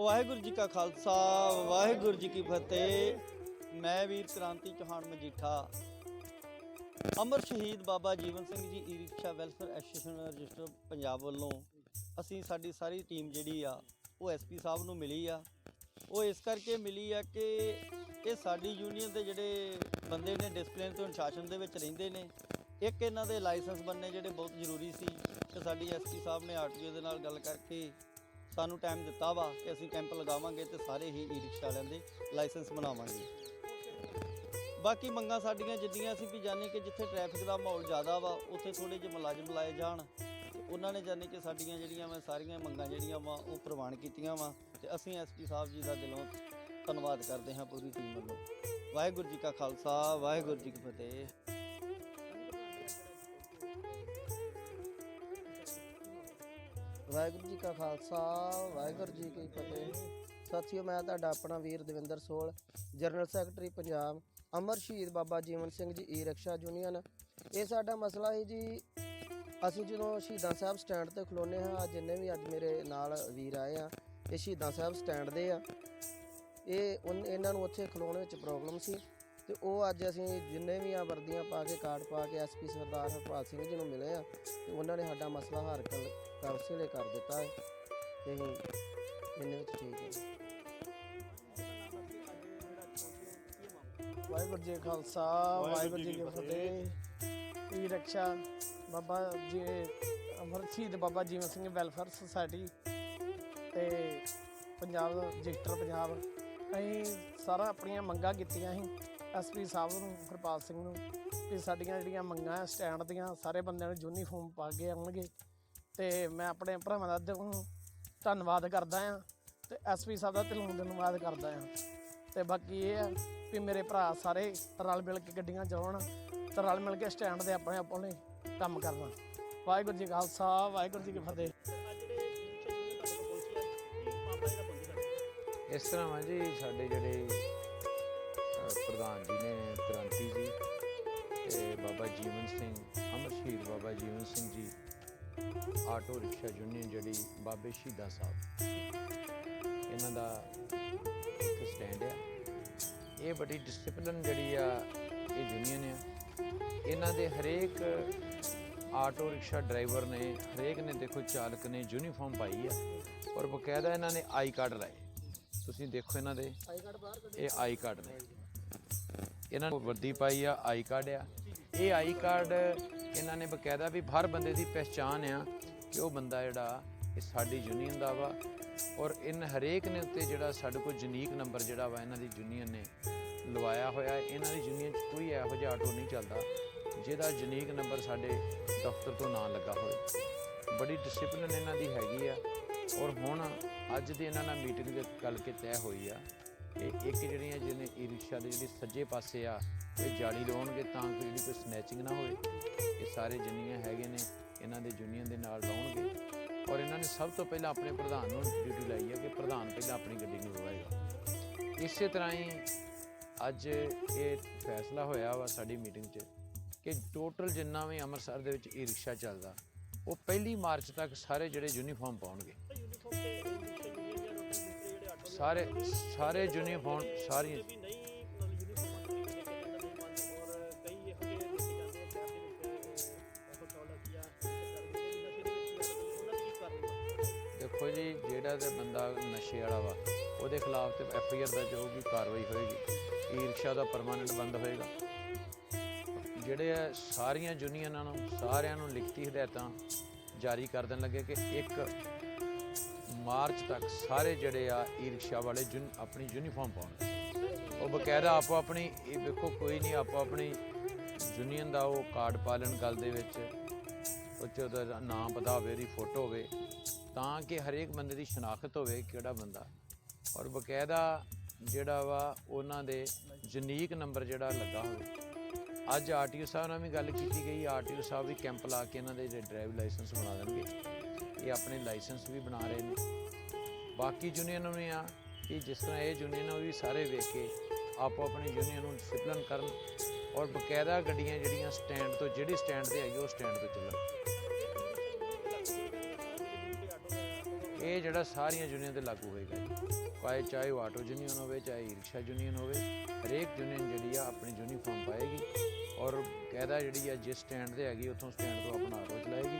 ਵਾਹਿਗੁਰੂ ਜੀ ਕਾ ਖਾਲਸਾ, ਵਾਹਿਗੁਰੂ ਜੀ ਕੀ ਫਤਿਹ। ਮੈਂ ਵੀਰ ਕ੍ਰਾਂਤੀ ਚੌਹਾਨ ਮਜੀਠਾ। ਅਮਰ ਸ਼ਹੀਦ Baba Jeevan Singh ji E rickshaw welfare association register Punjab ਵੱਲੋਂ ਅਸੀਂ ਸਾਡੀ ਸਾਰੀ ਟੀਮ ਜਿਹੜੀ ਆ, ਉਹ ਐਸਪੀ ਸਾਹਿਬ ਨੂੰ ਮਿਲੀ ਆ। ਉਹ ਇਸ ਕਰਕੇ ਮਿਲੀ ਆ ਕਿ ਇਹ ਸਾਡੀ ਯੂਨੀਅਨ ਦੇ ਜਿਹੜੇ ਬੰਦੇ ਨੇ ਡਿਸਪਲਿਨ ਤੋਂ ਅਨੁਸ਼ਾਸਨ ਦੇ ਵਿੱਚ ਰਹਿੰਦੇ ਨੇ, ਇੱਕ ਇਹਨਾਂ ਦੇ ਲਾਇਸੈਂਸ ਬੰਨੇ ਜਿਹੜੇ ਬਹੁਤ ਜ਼ਰੂਰੀ ਸੀ। ਤੇ ਸਾਡੀ ਐਸਪੀ ਸਾਹਿਬ ਨੇ ਆਰਟੀਓ ਦੇ ਨਾਲ ਗੱਲ ਕਰਕੇ ਸਾਨੂੰ ਟਾਈਮ ਦਿੱਤਾ ਵਾ ਕਿ ਅਸੀਂ ਕੈਂਪ ਲਗਾਵਾਂਗੇ ਤੇ ਸਾਰੇ ਹੀ ਈ ਰਿਕਸ਼ਾ ਵਾਲਿਆਂ ਦੇ ਲਾਇਸੈਂਸ ਬਣਾਵਾਂਗੇ। ਬਾਕੀ ਮੰਗਾਂ ਸਾਡੀਆਂ ਜਿੱਦੀਆਂ ਅਸੀਂ ਵੀ ਜਾਣੇ ਕਿ ਜਿੱਥੇ ਟ੍ਰੈਫਿਕ ਦਾ ਮਾਹੌਲ ਜ਼ਿਆਦਾ ਵਾ, ਉੱਥੇ ਥੋੜੇ ਜਿਹੇ ਮੁਲਾਜ਼ਮ ਲਾਏ ਜਾਣ। ਤੇ ਉਹਨਾਂ ਨੇ ਜਾਣੇ ਕਿ ਸਾਡੀਆਂ ਜਿਹੜੀਆਂ ਵਾ, ਸਾਰੀਆਂ ਮੰਗਾਂ ਜਿਹੜੀਆਂ ਵਾ, ਉਹ ਪ੍ਰਵਾਨ ਕੀਤੀਆਂ ਵਾ। ਤੇ ਅਸੀਂ ਐਸਪੀ ਸਾਹਿਬ ਜੀ ਦਾ ਦਿਲੋਂ ਧੰਨਵਾਦ ਕਰਦੇ ਹਾਂ ਪੂਰੀ ਟੀਮ ਵੱਲੋਂ। ਵਾਹਿਗੁਰੂ ਜੀ ਕਾ ਖਾਲਸਾ, ਵਾਹਿਗੁਰੂ ਜੀ ਕੀ ਫਤਿਹ। ਵਾਹਿਗੁਰੂ ਜੀ ਕਾ ਖਾਲਸਾ, ਵਾਹਿਗੁਰੂ ਜੀ ਕੀ ਫਤਿਹ। ਸਾਥੀਓ ਮੈਂ ਤੁਹਾਡਾ ਆਪਣਾ ਵੀਰ ਦਵਿੰਦਰ ਸੋਲ, ਜਨਰਲ ਸੈਕਟਰੀ ਪੰਜਾਬ, ਅਮਰ ਸ਼ਹੀਦ ਬਾਬਾ ਜੀਵਨ Singh ji E rickshaw union. ਇਹ ਸਾਡਾ ਮਸਲਾ ਹੈ ਜੀ, ਅਸੀਂ ਜਦੋਂ ਸ਼ਹੀਦਾਂ ਸਾਹਿਬ ਸਟੈਂਡ ਤੇ ਖਲੋਨੇ ਹਾਂ ਅੱਜ ਜਿੰਨੇ ਵੀ ਅੱਜ ਮੇਰੇ ਨਾਲ ਵੀਰ ਆਏ ਆ, ਇਹ ਸ਼ਹੀਦਾਂ ਸਾਹਿਬ ਸਟੈਂਡ ਦੇ ਆ। ਇਹ ਉਨ- ਇਹਨਾਂ ਨੂੰ ਉੱਥੇ ਖਲੋਣ ਵਿੱਚ ਪ੍ਰੋਬਲਮ ਸੀ। ਤੇ ਉਹ ਅੱਜ ਅਸੀਂ ਜਿੰਨੇ ਵੀ ਆ ਵਰਦੀਆਂ ਪਾ ਕੇ ਕਾਰਡ ਪਾ ਕੇ ਐਸਪੀ ਸਰਦਾਰ ਹਰਪਾਲ ਸਿੰਘ ਜੀ ਨੂੰ ਮਿਲੇ ਆ ਤੇ ਉਹਨਾਂ ਨੇ ਸਾਡਾ ਮਸਲਾ ਹੱਲ ਕਰ ਕਾਉਂਸਲੇ ਕਰ ਦਿੱਤਾ ਹੈ। ਤੇ ਅਸੀਂ ਇੰਨੇ ਵਿੱਚ ਠੀਕ ਹੈ ਵਾਹਿਗੁਰੂ ਜੀ ਕਾ ਖਾਲਸਾ ਵਾਹਿਗੁਰੂ ਜੀ ਕੀ ਫਤਿਹ। ਈ ਰਕਸ਼ਾ ਬਾਬਾ ਜੀ ਅਮਰ ਸ਼ਹੀਦ ਬਾਬਾ ਜੀਵਨ ਸਿੰਘ ਵੈਲਫੇਅਰ ਸੁਸਾਇਟੀ ਤੇ ਪੰਜਾਬ ਰਜਿਸਟਰ ਪੰਜਾਬ। ਅਸੀਂ ਸਾਰਾ ਆਪਣੀਆਂ ਮੰਗਾਂ ਕੀਤੀਆਂ ਸੀ। ਐਸਪੀ ਸਾਹਿਬ ਨੂੰ, ਹਰਪਾਲ ਸਿੰਘ ਨੂੰ ਕਿ ਸਾਡੀਆਂ ਜਿਹੜੀਆਂ ਮੰਗਾਂ ਆ, ਸਟੈਂਡ ਦੀਆਂ, ਸਾਰੇ ਬੰਦਿਆਂ ਨੂੰ ਯੂਨੀਫਾਰਮ ਪਾ ਕੇ ਆਉਣਗੇ। ਤੇ ਮੈਂ ਆਪਣੇ ਭਰਾਵਾਂ ਦਾ ਦਿਲੋਂ ਧੰਨਵਾਦ ਕਰਦਾ ਆ ਤੇ ਐਸਪੀ ਸਾਹਿਬ ਦਾ ਦਿਲੋਂ ਧੰਨਵਾਦ ਕਰਦਾ ਆ। ਤੇ ਬਾਕੀ ਇਹ ਆ ਵੀ ਮੇਰੇ ਭਰਾ ਸਾਰੇ ਰਲ ਮਿਲ ਕੇ ਗੱਡੀਆਂ ਚਲਾਉਣ, ਤੇ ਰਲ ਮਿਲ ਕੇ ਸਟੈਂਡ ਦੇ ਆਪਣੇ ਆਪਣੇ ਕੰਮ ਕਰਨ। ਵਾਹਿਗੁਰੂ ਜੀ ਖਾਲਸਾ, ਵਾਹਿਗੁਰੂ ਜੀ ਕੀ ਫਤਿਹ। ਇਸ ਤਰ੍ਹਾਂ ਵਾ ਜੀ, ਸਾਡੇ ਜਿਹੜੇ ਪ੍ਰਧਾਨ ਜੀ ਨੇ ਕ੍ਰਾਂਤੀ ਜੀ ਤੇ ਬਾਬਾ ਜੀਵਨ ਸਿੰਘ, ਅਮਰ ਸ਼ਹੀਦ ਬਾਬਾ ਜੀਵਨ ਸਿੰਘ ਜੀ, ਆਟੋ ਰਿਕਸ਼ਾ ਯੂਨੀਅਨ ਜਿਹੜੀ ਬਾਬੇ ਸ਼ਹੀਦਾ ਸਾਹਿਬ। ਇਹਨਾਂ ਦਾ ਇੱਕ ਸਟੈਂਡ ਆ। ਇਹ ਬੜੀ ਡਿਸਪਲਿਨ ਜਿਹੜੀ ਆ, ਇਹ ਯੂਨੀਅਨ ਆ। ਇਹਨਾਂ ਦੇ ਹਰੇਕ ਆਟੋ ਰਿਕਸ਼ਾ ਡਰਾਈਵਰ ਨੇ, ਹਰੇਕ ਨੇ ਦੇਖੋ ਚਾਲਕ ਨੇ ਯੂਨੀਫਾਰਮ ਪਾਈ ਆ, ਔਰ ਬਕਾਇਦਾ ਇਹਨਾਂ ਨੇ ਆਈ ਕਾਰਡ ਲਾਏ। ਤੁਸੀਂ ਦੇਖੋ ਇਹਨਾਂ ਦੇ, ਇਹ ਆਈ ਕਾਰਡ ਨੇ। ਇਹਨਾਂ ਨੂੰ ਵਰਦੀ ਪਾਈ ਆ, ਆਈ ਕਾਰਡ ਆ। ਇਹ ਆਈ ਕਾਰਡ ਇਹਨਾਂ ਨੇ ਬਕਾਇਦਾ ਵੀ ਹਰ ਬੰਦੇ ਦੀ ਪਹਿਚਾਣ ਆ ਕਿ ਉਹ ਬੰਦਾ ਜਿਹੜਾ ਇਹ ਸਾਡੀ ਯੂਨੀਅਨ ਦਾ ਵਾ। ਔਰ ਇਨ ਹਰੇਕ ਨੇ ਉੱਤੇ ਜਿਹੜਾ ਸਾਡੇ ਕੋਲ ਯੂਨੀਕ ਨੰਬਰ ਜਿਹੜਾ ਵਾ ਇਹਨਾਂ ਦੀ ਯੂਨੀਅਨ ਨੇ ਲਵਾਇਆ ਹੋਇਆ। ਇਹਨਾਂ ਦੀ ਯੂਨੀਅਨ 'ਚ ਕੋਈ ਇਹੋ ਜਿਹਾ ਆਟੋ ਨਹੀਂ ਚੱਲਦਾ ਜਿਹਦਾ ਯੂਨੀਕ ਨੰਬਰ ਸਾਡੇ ਦਫ਼ਤਰ ਤੋਂ ਨਾ ਲੱਗਾ ਹੋਵੇ। ਬੜੀ ਡਿਸਪਲਿਨ ਇਹਨਾਂ ਦੀ ਹੈਗੀ ਆ। ਔਰ ਹੁਣ ਅੱਜ ਦੀ ਇਹਨਾਂ ਨਾਲ ਮੀਟਿੰਗ ਦੇ ਗੱਲ ਕੇ ਤੈਅ ਹੋਈ ਆ। ਇਹ ਇੱਕ ਜਿਹੜੀਆਂ ਜਿਹਨੇ ਈ ਰਿਕਸ਼ਾ ਦੇ ਜਿਹੜੇ ਸੱਜੇ ਪਾਸੇ ਆ, ਇਹ ਜਾਲੀ ਲਾਉਣਗੇ ਤਾਂ ਕਿ ਜਿਹੜੀ ਕੋਈ ਸਨੈਚਿੰਗ ਨਾ ਹੋਵੇ। ਇਹ ਸਾਰੇ ਜਿੰਨੀਆਂ ਹੈਗੇ ਨੇ, ਇਹਨਾਂ ਦੇ ਯੂਨੀਅਨ ਦੇ ਨਾਲ ਲਾਉਣਗੇ। ਔਰ ਇਹਨਾਂ ਨੇ ਸਭ ਤੋਂ ਪਹਿਲਾਂ ਆਪਣੇ ਪ੍ਰਧਾਨ ਨੂੰ ਡਿਊਟੀ ਲਾਈ ਹੈ ਕਿ ਪ੍ਰਧਾਨ ਪਹਿਲਾਂ ਆਪਣੀ ਗੱਡੀ ਨੂੰ ਲਵਾਏਗਾ ਇਸੇ ਤਰ੍ਹਾਂ ਹੀ ਅੱਜ ਇਹ ਫੈਸਲਾ ਹੋਇਆ ਵਾ ਸਾਡੀ ਮੀਟਿੰਗ 'ਚ ਕਿ ਟੋਟਲ ਜਿੰਨਾ ਵੀ ਅੰਮ੍ਰਿਤਸਰ ਦੇ ਵਿੱਚ ਈ ਰਿਕਸ਼ਾ ਚੱਲਦਾ, ਉਹ ਪਹਿਲੀ ਮਾਰਚ ਤੱਕ ਸਾਰੇ ਜਿਹੜੇ ਯੂਨੀਫਾਰਮ ਪਾਉਣਗੇ। ਸਾਰੇ ਸਾਰੇ ਯੂਨੀਫਾਰਮ ਸਾਰੀਆਂ। ਦੇਖੋ ਜੀ, ਜਿਹੜਾ ਤੇ ਬੰਦਾ ਨਸ਼ੇ ਵਾਲਾ ਵਾ, ਉਹਦੇ ਖਿਲਾਫ ਤੇ ਐਫ ਆਈ ਆਰ ਦਰਜ ਹੋਊਗੀ, ਕਾਰਵਾਈ ਹੋਏਗੀ। ਈ ਰਿਕਸ਼ਾ ਦਾ ਪਰਮਾਨੈਂਟ ਬੰਦ ਹੋਏਗਾ। ਜਿਹੜੇ ਆ ਸਾਰੀਆਂ ਯੂਨੀਅਨਾਂ ਨੂੰ ਸਾਰਿਆਂ ਨੂੰ ਲਿਖਤੀ ਹਦਾਇਤਾਂ ਜਾਰੀ ਕਰ ਦੇਣ ਲੱਗੇ ਕਿ ਇੱਕ ਮਾਰਚ ਤੱਕ ਸਾਰੇ ਜਿਹੜੇ ਆ ਈ ਰਿਕਸ਼ਾ ਵਾਲੇ ਜੁਨ, ਆਪਣੀ ਯੂਨੀਫਾਰਮ ਪਾਉਣ। ਉਹ ਬਕਾਇਦਾ ਆਪੋ ਆਪਣੀ, ਇਹ ਵੇਖੋ ਕੋਈ ਨਹੀਂ, ਆਪੋ ਆਪਣੀ ਯੂਨੀਅਨ ਦਾ ਉਹ ਕਾਰਡ ਪਾਲਣ ਗੱਲ ਦੇ ਵਿੱਚ। ਉਹ 'ਚ ਉਹਦਾ ਨਾਮ ਪਤਾ ਹੋਵੇ, ਉਹਦੀ ਫੋਟੋ ਹੋਵੇ, ਤਾਂ ਕਿ ਹਰੇਕ ਬੰਦੇ ਦੀ ਸ਼ਨਾਖਤ ਹੋਵੇ ਕਿਹੜਾ ਬੰਦਾ। ਔਰ ਬਕਾਇਦਾ ਜਿਹੜਾ ਵਾ, ਉਹਨਾਂ ਦੇ ਯੂਨੀਕ ਨੰਬਰ ਜਿਹੜਾ ਲੱਗਾ ਹੋਵੇ। ਅੱਜ ਆਰਟੀਓ ਸਾਹਿਬ ਨਾਲ ਵੀ ਗੱਲ ਕੀਤੀ ਗਈ ਆਰਟੀਓ ਸਾਹਿਬ ਵੀ ਕੈਂਪ ਲਾ ਕੇ ਇਹਨਾਂ ਦੇ ਜਿਹੜੇ ਡਰਾਈਵ ਲਾਇਸੈਂਸ ਬਣਾ ਦੇਣਗੇ। ਇਹ ਆਪਣੇ ਲਾਇਸੈਂਸ ਵੀ ਬਣਾ ਰਹੇ ਨੇ। ਬਾਕੀ ਯੂਨੀਅਨ ਨੂੰ ਆ ਕਿ ਜਿਸ ਤਰ੍ਹਾਂ ਇਹ ਯੂਨੀਅਨ ਉਹ ਵੀ ਸਾਰੇ ਵੇਖ ਕੇ ਆਪੋ ਆਪਣੀ ਯੂਨੀਅਨ ਨੂੰ ਡਿਸਪਲਿਨ ਕਰਨ ਔਰ ਬਕਾਇਦਾ ਗੱਡੀਆਂ ਜਿਹੜੀਆਂ ਸਟੈਂਡ ਤੋਂ, ਜਿਹੜੀ ਸਟੈਂਡ ਤੇ ਆਈ, ਉਹ ਸਟੈਂਡ ਤੋਂ ਚੱਲਣ। ਇਹ ਜਿਹੜਾ ਸਾਰੀਆਂ ਯੂਨੀਅਨ ਤੇ ਲਾਗੂ ਹੋਏਗਾ। ਜੀ ਚਾਹੇ ਉਹ ਆਟੋ ਯੂਨੀਅਨ ਹੋਵੇ, ਚਾਹੇ ਰਿਕਸ਼ਾ ਯੂਨੀਅਨ ਹੋਵੇ, ਹਰੇਕ ਯੂਨੀਅਨ ਜਿਹੜੀ ਆ, ਆਪਣੀ ਯੂਨੀਫਾਰਮ ਪਾਏਗੀ ਔਰ ਕਾਇਦਾ ਜਿਹੜੀ ਆ, ਜਿਸ ਸਟੈਂਡ ਤੇ ਹੈਗੀ, ਉੱਥੋਂ ਸਟੈਂਡ ਤੋਂ ਆਪਣਾ ਆਟੋ ਚਲਾਏਗੀ।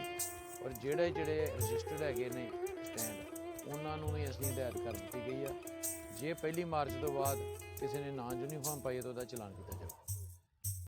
ਜਿਹੜੇ ਜਿਹੜੇ ਰਜਿਸਟਰਡ ਹੈਗੇ ਨੇ ਸਟੈਂਡ ਉਹਨਾਂ ਨੂੰ ਵੀ ਅਸੀਂ ਹਦਾਇਤ ਕਰ ਦਿੱਤੀ ਗਈ ਆ। ਜੇ ਪਹਿਲੀ ਮਾਰਚ ਤੋਂ ਬਾਅਦ ਕਿਸੇ ਨੇ ਨਾ ਯੂਨੀਫਾਰਮ ਪਾਈ ਤਾਂ ਉਹਦਾ ਚਲਾਨ ਕੀਤਾ